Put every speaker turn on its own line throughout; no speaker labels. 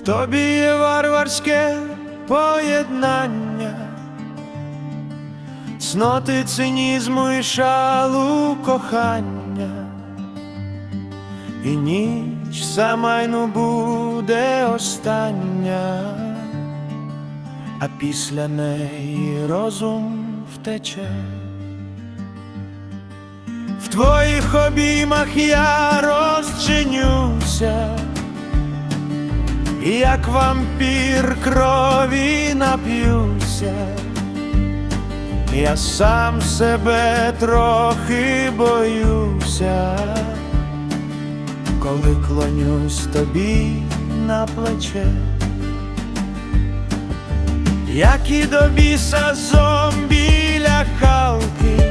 В тобі є варварське поєднання, цноти цинізму і шалу кохання, і ніч самайну буде остання, а після неї розум втече. В твоїх обіймах я розчинюся, як вампір крові нап'юся, я сам себе трохи боюся, коли клонюсь тобі на плече, як і до біса зомбі лякалки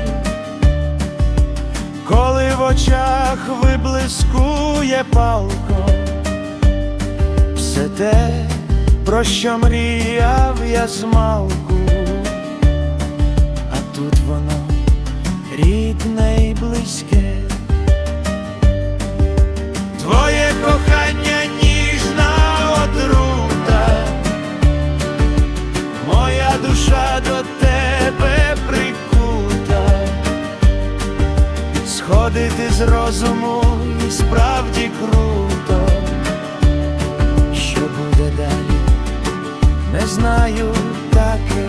коли в очах виблискує палко, про що мріяв я змалку, а тут воно рідне і близьке. Твоє кохання ніжна отрута, моя душа до тебе прикута сходити з розуму не знаю таких.